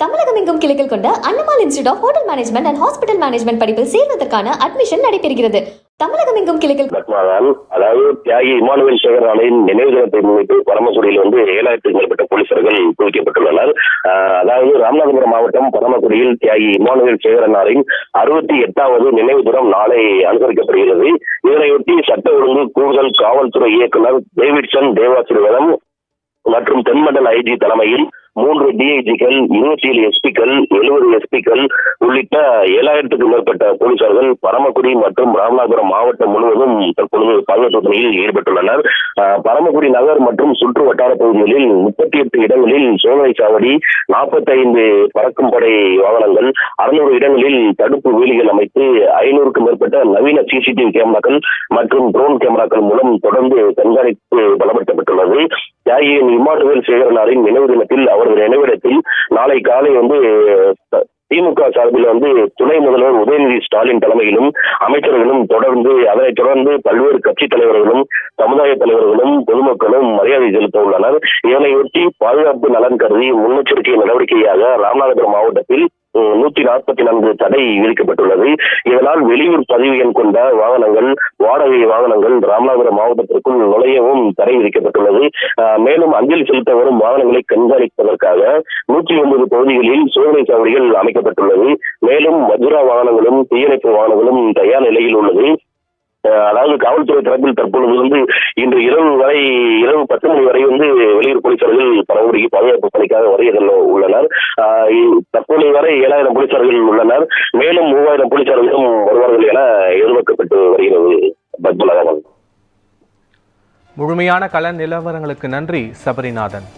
தமிழகம் எங்கும் கிளைகள் கொண்ட அண்ணமால் institute of hotel management and hospital management படிப்பில் சேர்வதற்கான அட்மிஷன் நடைபெறுகிறது. தமிழகம் எங்கும் கிளைகள் அதாவது தியாகி இமானுவேல் சேகர் ஆலையின் நினைவு தினத்தை முன்னிட்டு பரமக்குடியில் வந்து ஏழாயிரத்துக்கு மேற்பட்ட போலீசர்கள் குவிக்கப்பட்டுள்ளனர். அதாவது ராமநாதபுரம் மாவட்டம் பரமக்குடியில் தியாகி இமானுவேல் சேகரன் ஆலையின் அறுபத்தி எட்டாவது நினைவு தினம் நாளை அனுசரிக்கப்படுகிறது. இதனையொட்டி சட்ட ஒழுங்கு கூடுதல் காவல்துறை இயக்குநர் டேவிட்சன் தேவாசிரியரம் மற்றும் தென்மண்டல ஐஜி தலைமையில் மூன்று டிஐஜிகள் இருபத்தி ஏழு எஸ்பிக்கள் எழுபது எஸ்பிக்கள் உள்ளிட்ட ஏழாயிரத்துக்கும் மேற்பட்ட போலீசார்கள் பரமக்குடி மற்றும் ராமநாதபுரம் மாவட்டம் முழுவதும் தற்பொழுது பாதுகாப்பு பணியில் ஈடுபட்டுள்ளனர். பரமக்குடி நகர் மற்றும் சுற்று வட்டார பகுதிகளில் முப்பத்தி எட்டு இடங்களில் சோதனை சாவடி நாற்பத்தைந்து பறக்கும் படை வாகனங்கள் அறுநூறு இடங்களில் தடுப்பு வேலிகள் அமைத்து ஐநூறுக்கும் மேற்பட்ட நவீன சிசிடிவி கேமராக்கள் மற்றும் ட்ரோன் கேமராக்கள் மூலம் தொடர்ந்து கண்காணிப்பு பலப்படுத்தப்பட்டுள்ளது. தியாகியின் இம்மானுவேல் சேகரனாரின் நினைவு தினத்தில் அவரது நினைவிடத்தில் நாளை காலை வந்து திமுக சார்பில் வந்து துணை முதல்வர் உதயநிதி ஸ்டாலின் தலைமையிலும் அமைச்சர்களும் தொடர்ந்து அதனைத் தொடர்ந்து பல்வேறு கட்சி தலைவர்களும் சமுதாய தலைவர்களும் பொதுமக்களும் மரியாதை செலுத்த உள்ளனர். இதனையொட்டி பாதுகாப்பு நலன் கருதி முன்னெச்சரிக்கை நடவடிக்கையாக ராமநாதபுரம் மாவட்டத்தில் நூத்தி நாற்பத்தி நான்கு தடை விதிக்கப்பட்டுள்ளது. இதனால் வெளியூர் பதிவு எண் கொண்ட வாகனங்கள் வாடகை வாகனங்கள் ராமநாதபுரம் மாவட்டத்திற்குள் நுழையவும் தடை விதிக்கப்பட்டுள்ளது. மேலும் அஞ்சலி செலுத்த வரும் வாகனங்களை கண்காணிப்பதற்காக நூற்றி ஒன்பது பகுதிகளில் சோதனை சாவடிகள் அமைக்கப்பட்டுள்ளது. மேலும் வஜ்ரா வாகனங்களும் தீயணைப்பு வாகனங்களும் தயார் நிலையில் உள்ளது. அதாவது காவல்துறை தரப்பில் தற்பொழுது வந்து இன்று இரவு வரை இரவு பத்து மணி வரை வந்து வெளியூர் போலீசார்கள் பரவடிக்கு பாதுகாப்பு பணிக்காக வருகைகள் உள்ளனர். தற்பொழுது தற்போதைய வரை ஏழாயிரம் போலீசார்கள் உள்ளனர். மேலும் மூவாயிரம் போலீசார்களும் வருவார்கள் என எதிர்பார்க்கப்பட்டு வருகிறது. பத்மநாதன் முழுமையான கள நிலவரங்களுக்கு நன்றி சபரிநாதன்.